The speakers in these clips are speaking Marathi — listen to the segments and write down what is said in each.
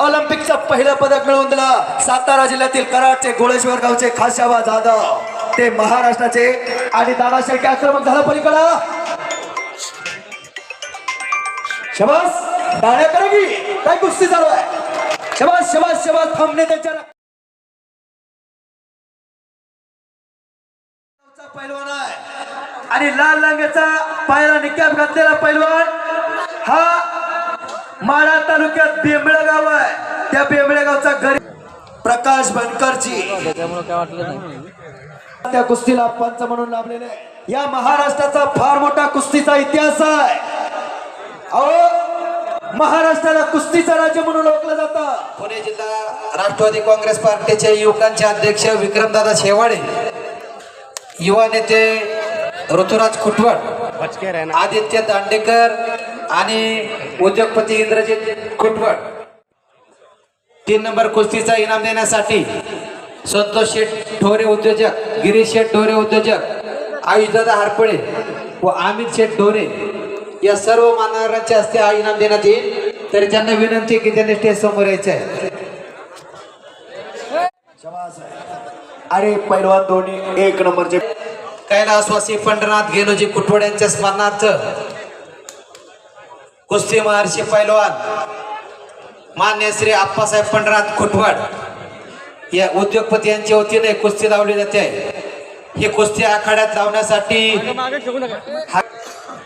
ऑलिम्पिकचं पहिलं पदक मिळवून दिलं. सातारा जिल्ह्यातील कराडचे गोळेश्वर गावचे खाशाबा जाधव. ते महाराष्ट्राचे आणि दादा शेळके आक्रमक झालं पलीकडं. शबास दाण्या करा की. काय कुस्ती चालू आहे? शबास शबास शबास थांबणे त्यांच्या पैलवान आहे. आणि लाल रंगाचा पायाला निकाब घातलेला पैलवान हा माडा तालुक्यात बेंबळे गाव आहे. त्या बेंबळे गावचा गरीब प्रकाश बनकरची त्या कुस्तीला पंच म्हणून लाभलेले आहे. या महाराष्ट्राचा फार मोठा कुस्तीचा इतिहास आहे. अहो महाराष्ट्राला कुस्तीचं राज्य म्हणून ओळखलं जातं. पुणे जिल्हा राष्ट्रवादी काँग्रेस पार्टीचे युवकांचे अध्यक्ष विक्रमदादा शेवाळे युवा नेते ऋतुराज खुटवट आदित्य दांडेकर आणि उद्योगपती इंद्रजित खुटवट तीन नंबर कुस्तीचा इनाम देण्यासाठी संतोष शेठ ढोरे उद्योजक गिरीश शेठ ढोरे उद्योजक आयुषदादा हरपळे व अमित शेठ ढोरे या सर्व मान्यवरांच्या हस्ते हा इनाम देण्यात येईल. तरी त्यांना विनंती की त्यांनी स्टेज समोर यायचं आहे. अरे पैलवान दोन्ही एक नंबरचे कैलासवासी पंढरनाथ गेलोजी कुटवड यांच्या स्मरणार्थ. कुस्ती महर्षी पैलवान मान्य श्री आप्पासाहेब पंढरनाथ खुटवड या उद्योगपती यांच्या वतीने कुस्ती लावली जाते. ही कुस्ती आखाड्यात लावण्यासाठी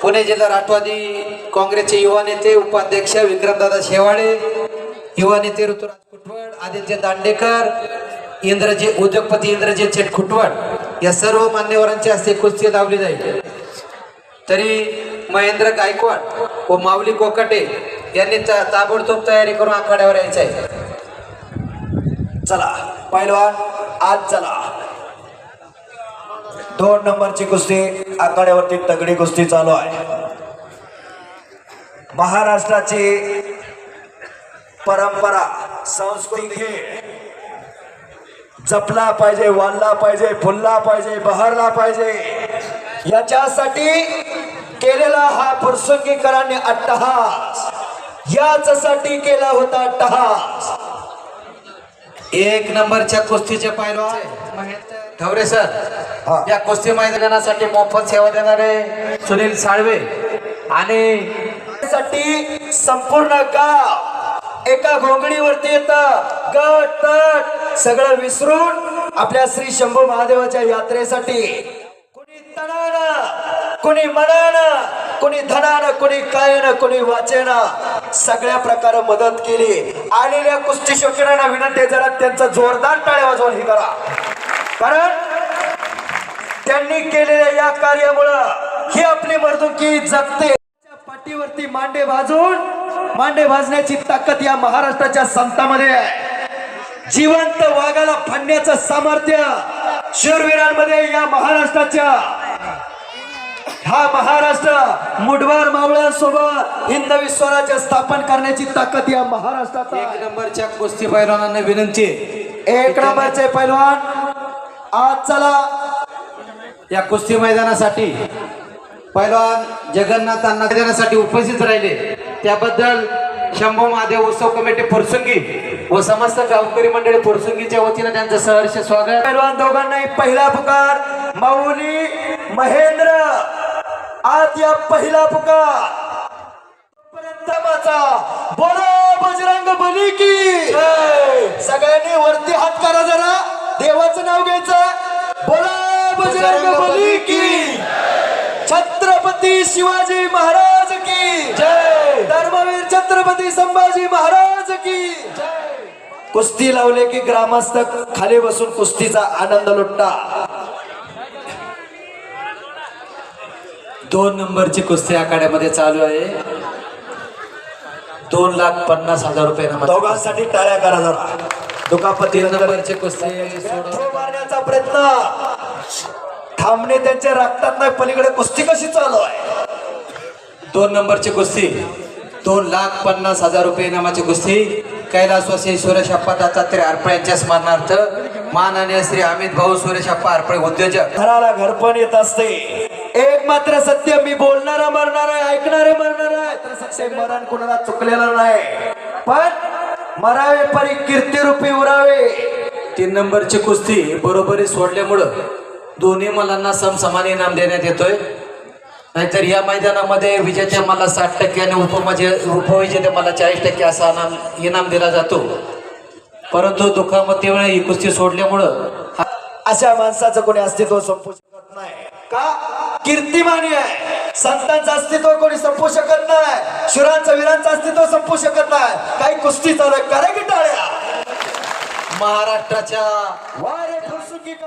पुणे जिल्हा राष्ट्रवादी काँग्रेसचे युवा नेते उपाध्यक्ष विक्रमदादा शेवाळे युवा नेते ऋतुराज खुटवड आदित्य दांडेकर इंद्रजी उद्योगपती इंद्रजीत शेठ खुटवड या सर्व मान्यवरांच्या हस्ते कुस्ती लावली जाईल. तरी महेंद्र गायकवाड व माऊली कोकटे यांनी ताबडतोब तयारी करून आखाड्यावर यायचं आहे चला पहिलवान आज चला. दोन नंबरची कुस्ती आखाड्यावरती तगडी कुस्ती चालू आहे. महाराष्ट्राची परंपरा संस्कृती खेळ जपला पाहिजे वाढला पाहिजे फुलला पाहिजे बहरला पाहिजे. याच्यासाठी केलेला हा फुरसुंगीकरांनी अट्टहास. याच्यासाठी केला होता अट्टहास. एक नंबरच्या कुस्तीचे पैलवान ठवरे सर. या कुस्ती मैदानासाठी मोफत सेवा देणारे सुनील साळवे आणि साठी संपूर्ण गाव एका घोंगडीवरती येत. गट तट सगळं विसरून आपल्या श्री शंभू महादेवाच्या यात्रेसाठी कुणी तणानं कुणी मनानं कुणी धनानं कुणी कायनं कुणी वाचेनं सगळ्या प्रकारे मदत केली. आलेल्या कुस्ती शौकीनांना विनंती जरा त्यांचा जोरदार टाळे वाजवून हे करा. कारण त्यांनी केलेल्या या कार्यामुळं ही आपली मर्दुकी जगते. पाठीवरती मांडे भाजून मांडे भाजण्याची ताकद या महाराष्ट्राच्या संतांमध्ये आहे. जिवंत वाघाला फाडण्याचं सामर्थ्य शूरवीरांमध्ये या महाराष्ट्राच्या. हा महाराष्ट्र मुठभर मावळ्यांसोबत हिंदवी स्वराज्य स्थापन करण्याची ताकद या महाराष्ट्रात. एक नंबरच्या कुस्ती पैलवानांना विनंती. एक नंबरचे पैलवान आज चला. या कुस्ती मैदानासाठी पैलवान जगन्नाथांना देण्यासाठी उपस्थित राहिले. त्याबद्दल शंभू महादेव उत्सव कमिटी फुरसुंगी व समस्त गावकरी मंडळी फुरसुंगीच्या वतीनं त्यांचं सहर्ष स्वागत. पैलवान दोघांनाही पहिला पुकार माऊली महेंद्र. आज या पहिला पुकार. पर्यंत बोलो बजरंग बली की. सगळ्यांनी वरती हात करा जरा. देवाचं नाव घ्यायचं. बोलो बजरंग बली की. छत्रपती शिवाजी महाराज की. जय छत्रपती संभाजी महाराज की कुस्ती लावले की ग्रामस्थ खाली बसून कुस्तीचा आनंद लुटता. दोन नंबरची कुस्ती आखाड्यामध्ये चालू आहे. दोन लाख पन्नास हजार रुपये दोघांसाठी टाळ्या करा जरा. दुखापती नंबरची कुस्ती मारण्याचा प्रयत्न. थांबणे त्यांच्या रक्तात नाही. पलीकडे कुस्ती कशी चालू आहे? दोन नंबरची कुस्ती. दोन लाख पन्नास हजार रुपये इनामाची कुस्ती. कैलासवासी सुरेशप्पा दत्तात्रय हरपळे यांच्या स्मरणार्थ माननीय श्री अमित भाऊ सुरेशप्पा हरपळे उद्योजक. घराला घरपण येत असते. एक मात्र सत्य मी बोलणारा मरणार आहे ऐकणारे मरणार आहे. तर सत्य मरण कुणाला चुकलेलं नाही. पण मरावे परी कीर्तिरूपी उरावे. तीन नंबरची कुस्ती बरोबरी सोडल्यामुळं दोन्ही मलांना समसमान इनाम देण्यात येतोय. नाहीतर या मैदानामध्ये विजेत्या मला साठ टक्के आणि उपमजे म्हणजे उपविजेत्या मला चाळीस टक्के असा इनाम इनाम दिला जातो. परंतु दुःखामतेमुळे ही कुस्ती सोडल्यामुळं अशा माणसाचं कोणी अस्तित्व संपू शकत नाही. का? कीर्तिमानी आहे. संतांचं अस्तित्व कोणी संपू शकत नाही. शुरांचं वीरांचं अस्तित्व संपू शकत नाही. काही कुस्ती चालू आहे. करा की टाळ्या महाराष्ट्राच्या वारे फुरसुकी का?